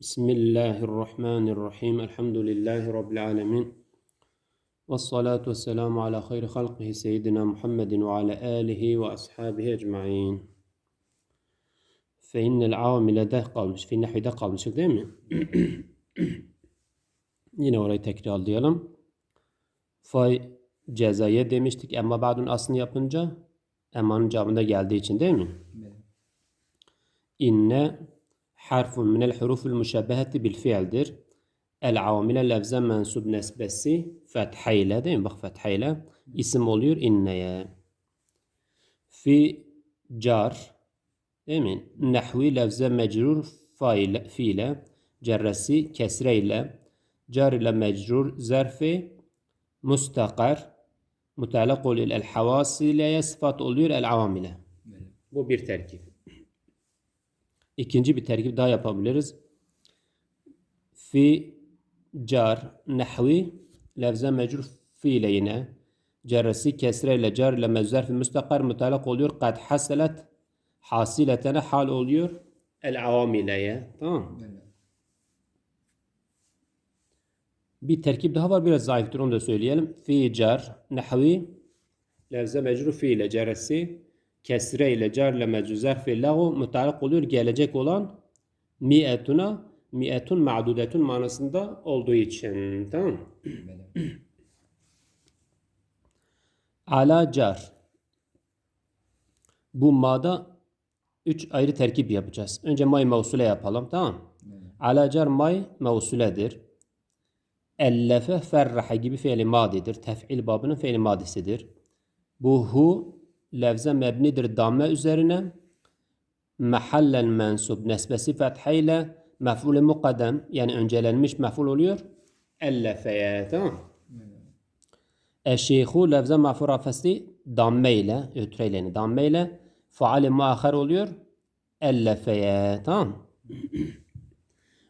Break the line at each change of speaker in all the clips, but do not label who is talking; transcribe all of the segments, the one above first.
Bismillahirrahmanirrahim. Elhamdülillahi Rabbil alemin. Ve salatu ve selamu ala hayri halkihi seyyidina Muhammedin ve ala alihi ve ashabihi ecma'in. Fe innel avamile de kalmış. Fi nehvide kalmıştık değil mi? Yine orayı tekrar tekrarlayalım. Fay cezaya demiştik. Emma ba'dun aslını yapınca Emma'nın camında geldiği için değil mi? İnne harfun minel huruful müşebbeheti bil fiildir. El avamile lefze mensub nesbesi fethayle değil mi? Bak fethayle isim oluyor inneye. Fi car değil mi? Nehvi lefze mecrur faile, fiile cerresi kesreyle car ile mecrur zerfi mustakar mutalak oluyor el havasileye sıfat oluyor el avamile. Bu bir terkip. İkinci bir terkip daha yapabiliriz. Fi car nehvi lefze mecrur fiile yine cerresi kesreyle car ile mezzer müstakar mutalak oluyor. Kad haselet hasiletene hal oluyor. El avamileye. Tamam. Bir terkip daha var biraz zayıftır onu da söyleyelim. Fi car nehvi lefze mecrur fiile cerresi kesre ile mecrur zerf ile lahu mutalak oluyor gelecek olan mi'etuna mi'etun ma'dudetun manasında olduğu için. Tamam. Ala car. Bu ma'da üç ayrı terkip yapacağız. Önce may mevsule yapalım. Tamam. Ala car may mevsuledir. Ellefe ferraha gibi fiili madidir. Tef'il babının fiili madisidir. Bu hu lefze mebnidir damme üzerine. Mahallen mensub nesbesi fethiyle mef'ul mukaddem yani öncelenmiş mef'ul oluyor. Ellefeye tamam. Eşşeyhu lefze mafur rafesi damme ile ötreyle yani damme ile faali muahar oluyor. Ellefeye tamam.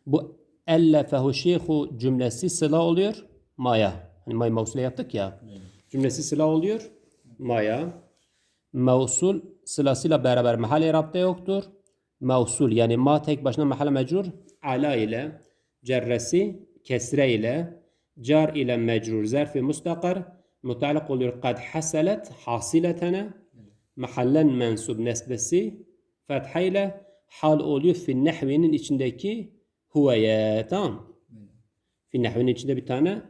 Bu ellefehu şeyhu cümlesi sıla oluyor. Maya. Hani may mevsule yaptık ya. Cümlesi sıla oluyor. Maya. Mevsul sılasıyla beraber mahal irapta yoktur. Mevsul yani ma tek başına mahal mecrur. Ala ile cerresi kesre ile car ile mecrur zerfi mustakar mutalak oluyor kad haselet hasiletene mahallen mensub nesbesi fetha ile hal oluyor fi nehvinin içindeki huveye tamam fi nehvinin içinde bir tane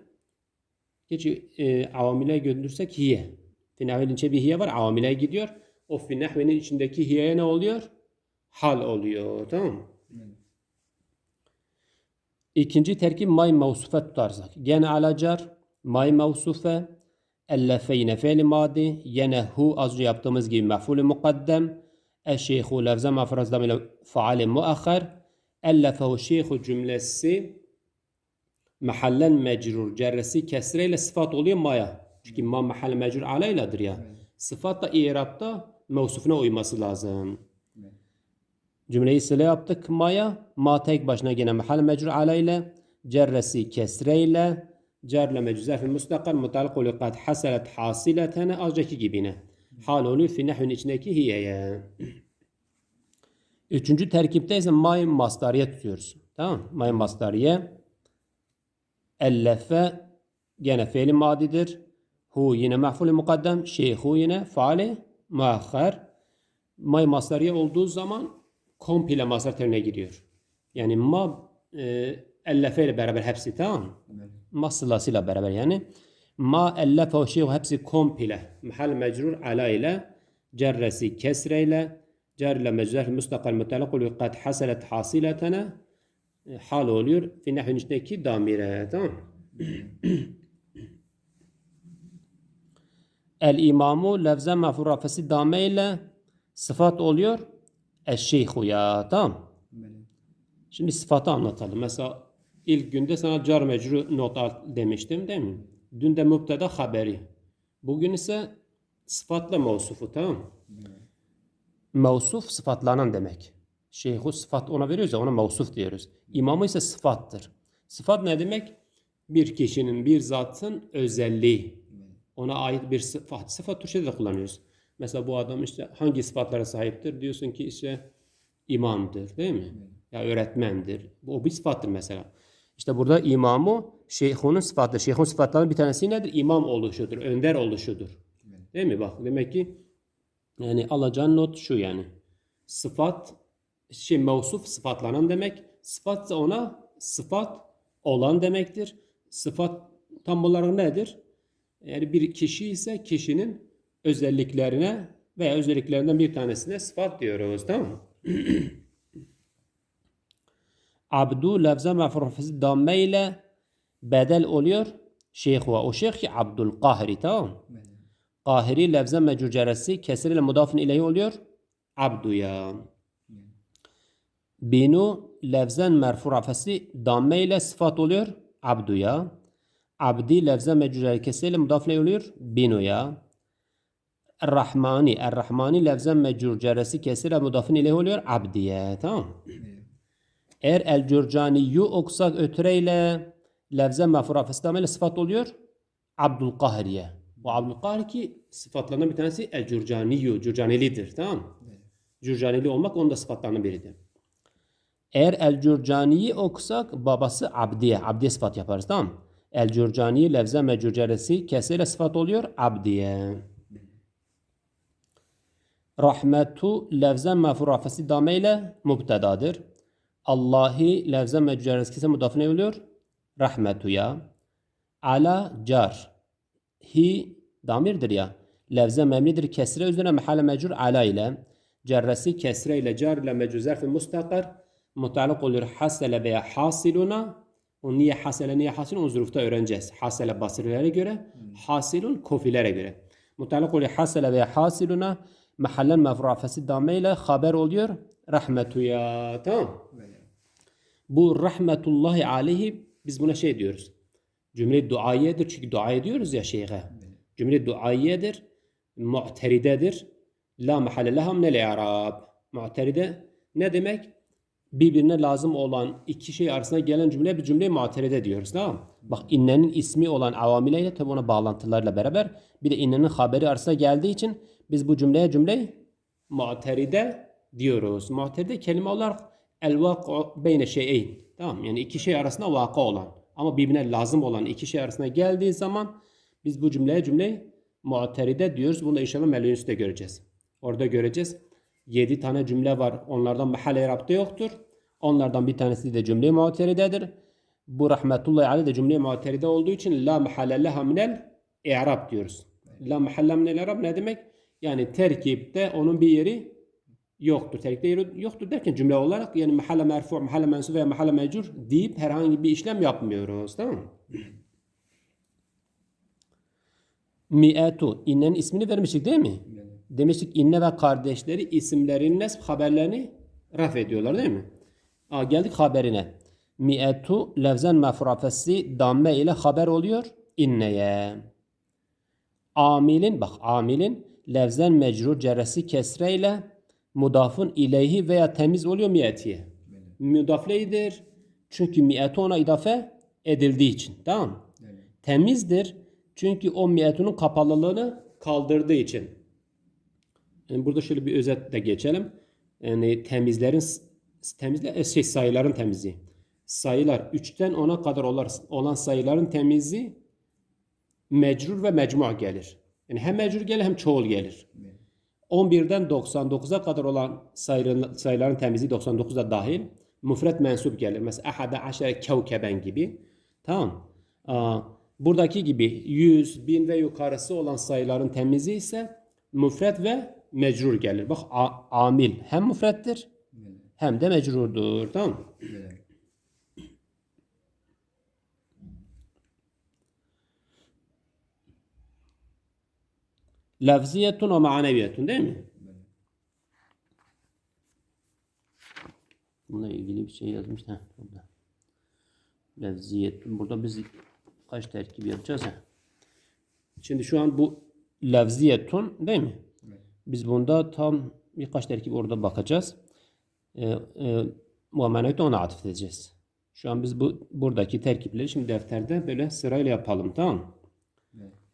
geç e, avamile gönderirsek hiye nehvinin içinde bir hiye var avamile gidiyor o fi içindeki hiyeye ne oluyor hal oluyor tamam İkinci terkip may mevsufe tutarsak. Gene alacar, may mevsufe, ellefe yine fe'li madi, yine hu az önce yaptığımız gibi mef'ulü mukaddem, eşşeyhu lefze mafrazdam ile faali muakhar, ellefehu şeyhu cümlesi mahallen mecrur, cerresi kesreyle sıfat oluyor maya. Çünkü ma mahal mecrur alayladır ya. Sıfat da i'rabta mevsufuna uyması lazım. Cümleyi sıla yaptık ma'ya. Ma tek başına gene mahal mecrur aleyle. Cerresi kesreyle. Cerle mecrur zerfi mustakar mutalak oluyor. Kad haselet hasiletene azcaki gibine. Hal oluyor fi nehvin içindeki hiyeye. Üçüncü terkipte ise may mastariye tutuyoruz. Tamam May mastariye. Ellefe gene fiili madidir. Hu yine mehful mukaddem. Şeyhu yine faali muakhar. May mastariye olduğu zaman komple masar terimine giriyor. Yani ma e, ellefe ile beraber hepsi tamam Ma sılasıyla beraber yani. Ma ellefe o şey hepsi komple. Mahal mecrur ala ile cerresi kesre ile cer ile mecrur müstakil mutalak oluyor. Kad haselet hasiletene e, hal oluyor. Fi nehvin içindeki damire tamam El imamu lefze mefur rafesi dame ile sıfat oluyor. Eşşeyhu ya tamam. Şimdi sıfatı anlatalım. Mesela ilk günde sana car mecru not al demiştim değil mi? Dün de mübteda haberi. Bugün ise sıfatla mevsufu tamam Mevsuf sıfatlanan demek. Şeyhu sıfat ona veriyoruz ya ona mevsuf diyoruz. İmamı ise sıfattır. Sıfat ne demek? Bir kişinin, bir zatın özelliği. Ona ait bir sıfat. Sıfat Türkçe'de de kullanıyoruz. Mesela bu adam işte hangi sıfatlara sahiptir? Diyorsun ki işte imamdır değil mi? Ya öğretmendir. Bu o bir sıfattır mesela. İşte burada imamı şeyhunun sıfatı. Şeyhun sıfatlarının bir tanesi nedir? İmam oluşudur, önder oluşudur. Değil mi? Bak demek ki yani alacağın not şu yani. Sıfat şey mevsuf sıfatlanan demek. Sıfat ona sıfat olan demektir. Sıfat tam olarak nedir? Yani bir kişi ise kişinin özelliklerine veya özelliklerinden bir tanesine sıfat diyoruz. Tamam mı? Abdu lafza mefrufesi damme ile bedel oluyor. Şeyh ve o şeyh ki Abdülkahri tamam mı? Kahiri lafza mecurceresi kesriyle mudafın ileyhi oluyor. Abduya. Binu lafzen merfu rafesi damme ile sıfat oluyor. Abduya. Abdi lafza mecurceresi kesriyle mudafın ileyhi oluyor. Binuya. Rahmani. Er-Rahmani lafzen mecurceresi kesriyle mudafın ileyhi oluyor. Abdiye. Tamam? Eğer el cürcaniyu okusak ötüreyle lafze mefrafesi damme ile sıfat oluyor. Abdülkahriye. Bu Abdülkahri ki sıfatlarından bir tanesi el cürcaniyu. Cürcanilidir. Tamam? Cürcanili olmak onun da sıfatlarından biridir. Eğer el cürcaniyi okusak babası abdiye. Abdiye sıfat yaparız tamam mı? El cürcaniyi lefze mecurceresi keseyle sıfat oluyor. Abdiye. Rahmetu lefze mefrafesi dame ile mubtedadır. Allahi lefze mecurceresi kese mudafine oluyor. Rahmetuya. Ala car. Hi damirdir ya. Lefze memlidir kesre üzerine mehalle mecur ala ile. Cerresi kesre ile car ile mecur zerfi mustakar. Mutalak oluyor hasele veya hasiluna. O niye hasele niye hasilun o zurufta öğreneceğiz. Hasele basirlere göre, hasilun kofilere göre. Mutalak oluyor hasele veya hasiluna. Mahallen mefrafesi dame ile haber oluyor. Rahmetuya. Tamam. Bu rahmetullahi aleyhi biz buna şey diyoruz. Cümle duayedir çünkü dua ediyoruz ya şeyhe. Cümle duayedir, mu'teridedir. La mahalle leha minel i'rab. Mu'teride ne demek? Birbirine lazım olan iki şey arasında gelen cümle bir cümle mu'teride diyoruz tamam mı? Bak innenin ismi olan avamileyle tabi ona bağlantılarla beraber bir de innenin haberi arasında geldiği için biz bu cümleye cümle mu'teride diyoruz. Mu'teride kelime olarak el vak'u beyne şeyeyn. Tamam yani iki şey arasında vaka olan ama birbirine lazım olan iki şey arasında geldiği zaman biz bu cümleye cümle mu'teride diyoruz. Bunu da inşallah Melunus'ta göreceğiz. Orada göreceğiz. 7 tane cümle var. Onlardan mahalle irapta yoktur. Onlardan bir tanesi de cümle mu'teridedir. Bu rahmetullahi aleyh de cümle mu'teride olduğu için la mahalle leha minel i'rab diyoruz. La mahalle minel i'rab ne demek? Yani terkipte onun bir yeri yoktur. Terkipte yeri yoktur derken cümle olarak yani mahalle merfu, mahalle mensup veya mahalle mecur deyip herhangi bir işlem yapmıyoruz. Tamam mı? Mi'etu. İnnenin ismini vermiştik değil mi? Demiştik inne ve kardeşleri isimlerin nesb haberlerini raf ediyorlar değil mi? Aa, geldik haberine. Mi'etu levzen mefrafesi damme ile haber oluyor inneye. Amilin bak amilin levzen mecrur ceresi kesre ile mudafın ileyhi veya temiz oluyor mi'etiye. Müdafleydir. Çünkü mi'etu ona idafe edildiği için. Tamam mı? Temizdir. Çünkü o mi'etunun kapalılığını kaldırdığı için. Yani burada şöyle bir özet de geçelim. Yani temizlerin temizle e, şey sayıların temizliği. Sayılar 3'ten 10'a kadar olan sayıların temizliği mecrur ve mecmu gelir. Yani hem mecrur gelir hem çoğul gelir. 11'den 99'a kadar olan sayıların, sayıların temizliği 99'da dahil. Müfret mensup gelir. Mesela ahada aşere kevkeben gibi. Tamam. Aa, buradaki gibi 100, 1000 ve yukarısı olan sayıların temizliği ise müfret ve mecrur gelir. Bak a- amil hem müfrettir hem de mecrurdur. Tamam mı? Lafziyetun ve maneviyetun değil mi? Bununla ilgili bir şey yazmış. Ha, burada. Lafziyetun. Burada biz kaç terkip yapacağız? Ha? Şimdi şu an bu lafziyetun değil mi? Biz bunda tam birkaç terkip orada bakacağız. Ee, e, muamenete ona atıf edeceğiz. Şu an biz bu buradaki terkipleri şimdi defterde böyle sırayla yapalım tamam mı?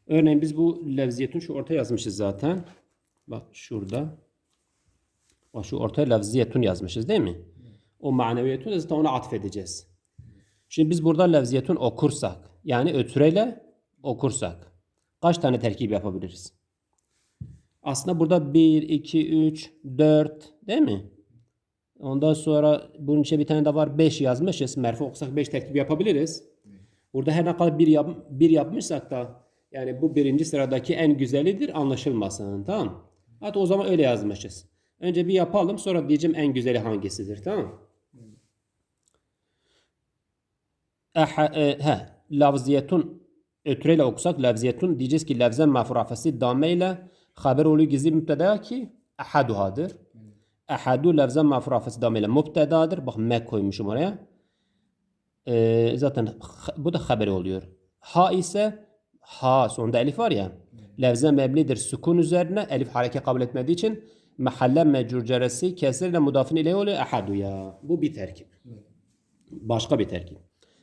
Örneğin biz bu levziyetun şu orta yazmışız zaten. Bak şurada. Bak şu ortaya levziyetun yazmışız değil mi? O maneviyetun zaten ona atfedeceğiz. Şimdi biz burada levziyetun okursak yani ötüreyle okursak kaç tane terkip yapabiliriz? Aslında burada 1, 2, 3, 4 değil mi? Ondan sonra bunun içine bir tane de var 5 yazmışız. Merfu okusak 5 terkip yapabiliriz. Burada her ne kadar bir, yap, bir yapmışsak da yani bu birinci sıradaki en güzelidir anlaşılmasın. Tamam Hatta o zaman öyle yazmışız. Önce bir yapalım sonra diyeceğim en güzeli hangisidir. Tamam Aha, e, he, lafziyetun ötüreyle okusak lafziyetun diyeceğiz ki lafzen mafrafesi dameyle haber oluyor gizli müpteda ki ahaduhadır. Ahadu lafzen mafrafesi dameyle müptedadır. Bak me koymuşum oraya. Ee, zaten bu da haberi oluyor. Ha ise ha sonunda elif var ya. Levze meblidir sükun üzerine elif hareke kabul etmediği için mahalle mecrur ceresi kesirle mudafın ile oluyor ahadu ya. Bu bir terkip. Başka bir terkip.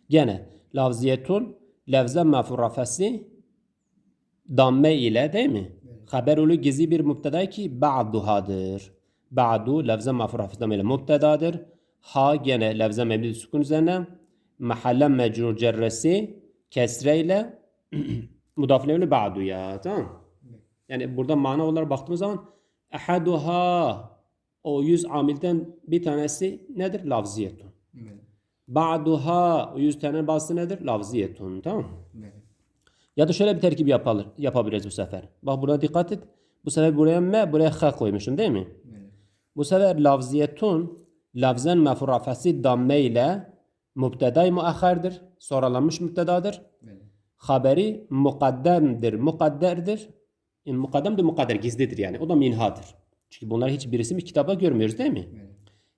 Gene lafziyetun levze mafurafesi damme ile değil mi? Haber oluyor gizli bir müpteda ki ba'duhadır. Ba'du levze mafurafesi damme ile müptedadır. Ha gene levze mebni sükun üzerine mahalle mecrur cerresi kesreyle mudafile ile ba'du ya tamam. Yani burada mana olarak baktığımız zaman ahaduha o yüz amilden bir tanesi nedir? Lafziyetun. Ba'duha o yüz tane bazısı nedir? Lafziyetun. Tamam mı? Ya da şöyle bir terkip yapalım, yapabiliriz bu sefer. Bak burada dikkat et. Bu sefer buraya me, buraya ha koymuşum değil mi? Bu sefer lafziyetun, lafzen mefurafesi damme ile mübteday muahhardır. Sonralanmış mübtedadır. Haberi mukaddemdir, mukadderdir. E, mukaddemdir, mukadder gizlidir yani. O da minhadır. Çünkü bunlar hiçbirisi bir kitaba görmüyoruz değil mi?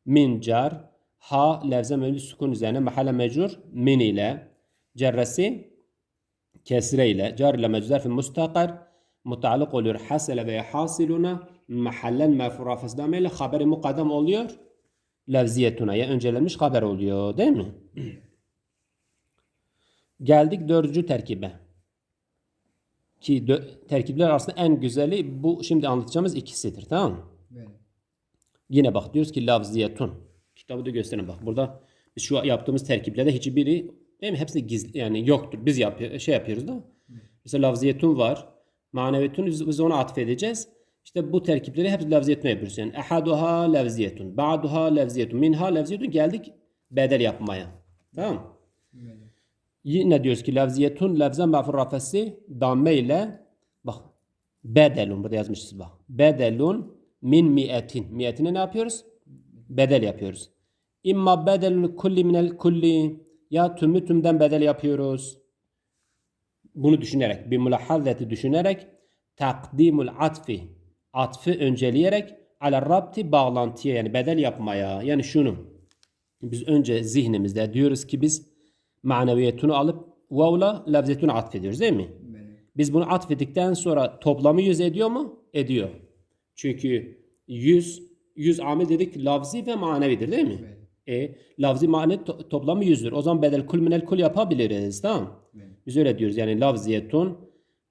Min car, ha levze mevlü sukun üzerine mahalle mecrur min ile cerresi kesre ile car ile mecrur zarf mustakar mutaallık oluyor hasele veya hasiluna mahallen mefurafes dame ile haberi mukaddem oluyor levziyetuna ya öncelenmiş haber oluyor değil mi? Geldik dördüncü terkibe. Ki terkipler arasında en güzeli bu şimdi anlatacağımız ikisidir tamam mı? Yine bak diyoruz ki lafziyetun. Kitabı da gösterin bak. Burada biz şu yaptığımız terkiplerde hiçbiri değil mi? Hepsi gizli yani yoktur. Biz yapıyor, şey yapıyoruz da. Mesela lafziyetun var. Maneviyetun biz, ona atfedeceğiz. İşte bu terkipleri hepsi lafziyetun yapıyoruz. Yani ehaduha lafziyetun, ba'duha lafziyetun, minha lafziyetun geldik bedel yapmaya. Tamam Yine diyoruz ki lafziyetun lafzen mafur rafesi damme ile bak bedelun burada yazmışız bak. Bedelun min miyetin. Miyetine ne yapıyoruz? Bedel yapıyoruz. İmma bedelul kulli minel kulli ya tümü tümden bedel yapıyoruz. Bunu düşünerek, bir mülahazeti düşünerek takdimul atfi, atfı önceleyerek ala rabti bağlantıya yani bedel yapmaya. Yani şunu biz önce zihnimizde diyoruz ki biz maneviyetunu alıp vavla lafzetunu atfediyoruz değil mi? Biz bunu atfettikten sonra toplamı yüz ediyor mu? Ediyor. Çünkü yüz, yüz amil dedik lafzi ve manevidir değil mi? E, lafzi manevi to- toplamı yüzdür. O zaman bedel kul minel kul yapabiliriz. Tamam Biz öyle diyoruz. Yani lafziyetun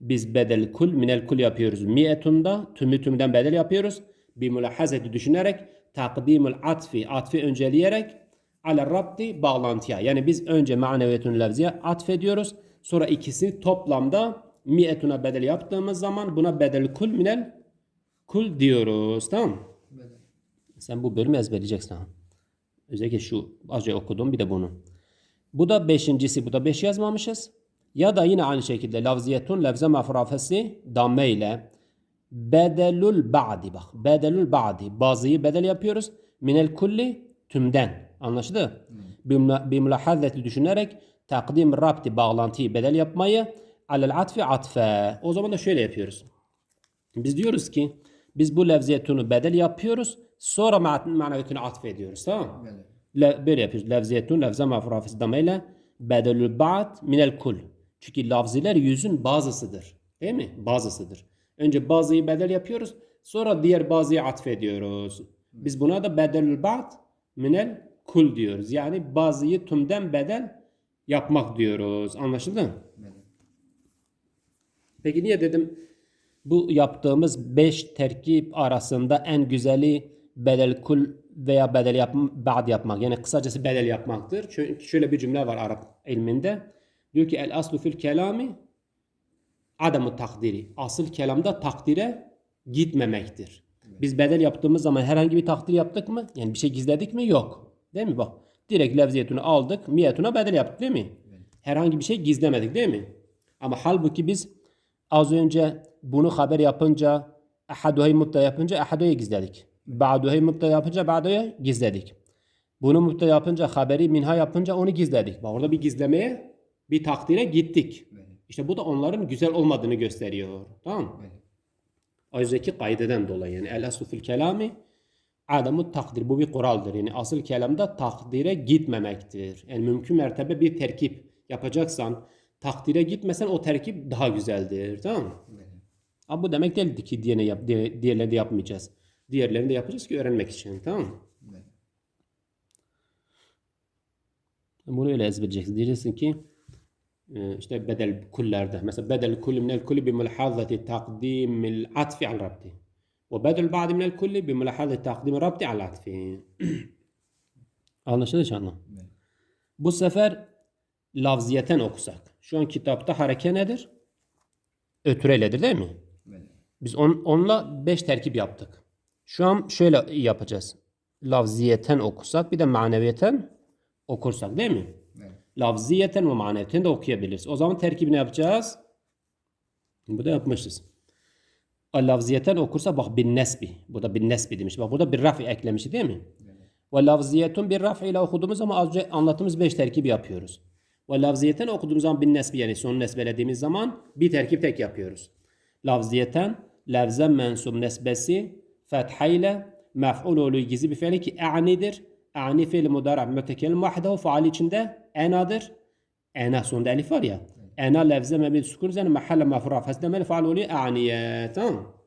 biz bedel kul minel kul yapıyoruz. Miyetunda tümü tümden bedel yapıyoruz. Bir mülahazeti düşünerek takdimul atfi, atfi önceleyerek ala rabti bağlantıya. Yani biz önce maneviyetun lafziye atfediyoruz. Sonra ikisini toplamda miyetuna bedel yaptığımız zaman buna bedel kul minel kul diyoruz. Tamam mı? Sen bu bölümü ezberleyeceksin. ha. Özellikle şu az önce okuduğum bir de bunu. Bu da beşincisi. Bu da beş yazmamışız. Ya da yine aynı şekilde lafziyetun lafze mafrafesi damme ile bedelul ba'di bak. Bedelul ba'di. Bazıyı bedel yapıyoruz. Minel kulli tümden. Anlaşıldı? Bir mülahazeti düşünerek takdim rabti bağlantıyı bedel yapmayı alel atfi atfe. O zaman da şöyle yapıyoruz. Biz diyoruz ki biz bu levziyetunu bedel yapıyoruz. Sonra ma- manaviyetunu atfediyoruz. Tamam mı? Le, böyle yapıyoruz. Levziyetun levze mafrafisi dameyle bedelül ba'd minel kul. Çünkü lafziler yüzün bazısıdır. Değil mi? Bazısıdır. Önce bazıyı bedel yapıyoruz. Sonra diğer bazıyı atfediyoruz. Biz buna da bedelül ba'd minel kul diyoruz. Yani bazıyı tümden bedel yapmak diyoruz. Anlaşıldı mı? Peki niye dedim bu yaptığımız 5 terkip arasında en güzeli bedel kul veya bedel yap, ba'd yapmak. Yani kısacası bedel yapmaktır. Çünkü şöyle bir cümle var Arap ilminde. Diyor ki el aslu fil kelami adamı takdiri. Asıl kelamda takdire gitmemektir. Biz bedel yaptığımız zaman herhangi bir takdir yaptık mı? Yani bir şey gizledik mi? Yok. Değil mi? Bak. Direkt levziyetunu aldık. Miyetuna bedel yaptık değil mi? Herhangi bir şey gizlemedik değil mi? Ama halbuki biz az önce bunu haber yapınca ahaduhay mutta yapınca ahaduyu gizledik. Ba'duhay mutta yapınca ba'duyu gizledik. Bunu mutta yapınca haberi minha yapınca onu gizledik. Bak orada bir gizlemeye bir takdire gittik. İşte bu da onların güzel olmadığını gösteriyor. Tamam mı? O yüzdeki kaydeden dolayı yani el aslu fil kelami adamu takdir. Bu bir kuraldır. Yani asıl kelamda takdire gitmemektir. Yani mümkün mertebe bir terkip yapacaksan takdire gitmesen o terkip daha güzeldir. Tamam mı? Ama bu demek değildi ki diğerini yap, diğer- diğerlerini de yapmayacağız. Diğerlerini de yapacağız ki öğrenmek için. Tamam mı? Bunu öyle ezberleyeceksin. Diyeceksin ki e, işte bedel kullerde. Mesela bedel kulli minel kulli bi mulhazati takdimil atfi al rabti. Ve bedel ba'di minel kulli bi mulhazati takdim rabti al atfi. Anlaşıldı inşallah. Bu sefer lafziyeten okusak. Şu an kitapta hareke nedir? Ötüreyledir değil mi? Biz on, onunla beş terkip yaptık. Şu an şöyle yapacağız. Lafziyeten okusak bir de maneviyeten okursak değil mi? Lafziyeten ve maneviyeten de okuyabiliriz. O zaman terkibini yapacağız. Bu da yapmışız. Lafziyeten okursa bak bin nesbi. Bu da bin nesbi demiş. Bak burada bir rafi eklemiş değil mi? Ve lafziyetun bir rafi ile okuduğumuz zaman az önce anlattığımız beş terkibi yapıyoruz. Ve lafziyeten okuduğumuz zaman bin nesbi yani son nesbelediğimiz zaman bir terkip tek yapıyoruz. Lafziyeten lafzen mensub nesbesi fethayla mef'ul gizli bir fiili ki e'nidir. E'ni fiil mudara mütekellim vahdehu faali içinde enadır. Ena sonunda elif var ya. Ena lafze mebni sukun üzerine mahalle mafra fesdemeli faal oluyor e'niye. Tamam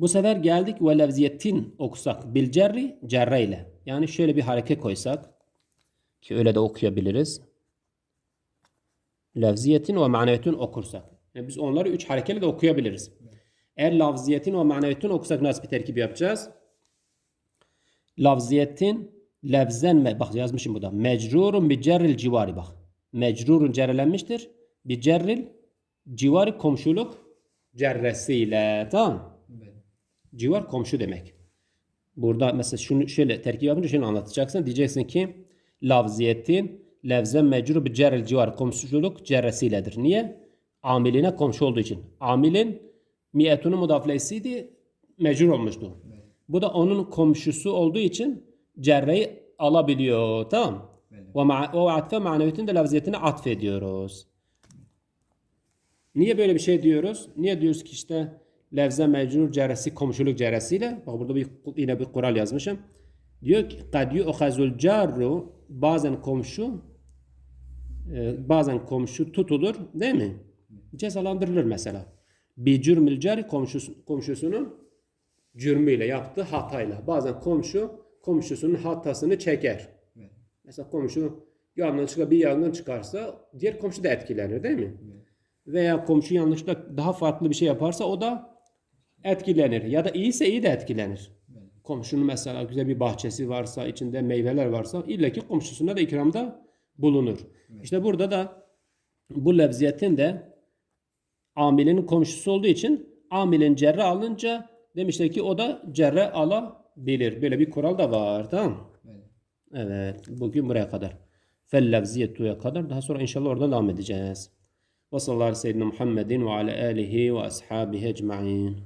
bu sefer geldik ve levziyetin okusak bil cerri cerreyle. Yani şöyle bir hareket koysak ki öyle de okuyabiliriz. Levziyetin ve maneviyetin okursak. Yani biz onları üç hareketle de okuyabiliriz. Eğer lafziyetin ve maneviyetin okusak nasıl bir terkip yapacağız? Lafziyetin levzen me bak yazmışım burada. Mecrurun bi cerril civari bak. Mecrurun cerrelenmiştir. Bi cerril civari komşuluk cerresiyle. Tamam. Civar komşu demek. Burada mesela şunu şöyle terkip yapınca şunu anlatacaksın. Diyeceksin ki lafziyetin levzen mecrur bi cerril civar komşuluk cerresiyledir. Niye? Amiline komşu olduğu için. Amilin miyetunu mudaflesiydi mecrur olmuştu. Bu da onun komşusu olduğu için cerreyi alabiliyor. Tamam. Ve ma- o atfe maneviyetin de lafziyetine atfediyoruz. Niye böyle bir şey diyoruz? Niye diyoruz ki işte levze mecrur ceresi komşuluk ceresiyle bak burada bir yine bir kural yazmışım. Diyor ki kad yu'khazul carru bazen komşu e, bazen komşu tutulur değil mi? Cezalandırılır mesela. Bir cürmül cari komşusu, komşusunun cürmüyle yaptığı hatayla. Bazen komşu komşusunun hatasını çeker. Mesela komşu yanlışlıkla bir yangın çıkarsa diğer komşu da etkilenir değil mi? Veya komşu yanlışlıkla daha farklı bir şey yaparsa o da etkilenir. Ya da iyiyse iyi de etkilenir. Komşunun mesela güzel bir bahçesi varsa, içinde meyveler varsa illaki komşusuna da ikramda bulunur. İşte burada da bu levziyetin de amilinin komşusu olduğu için amilin cerre alınca demişler ki o da cerre alabilir. Böyle bir kural da var. Tamam mı? Evet. Bugün buraya kadar. Fel levziyetuya kadar. Daha sonra inşallah oradan devam edeceğiz. Ve sallallahu aleyhi ve sellem Muhammedin ve ala alihi ve ashabihi ecma'in.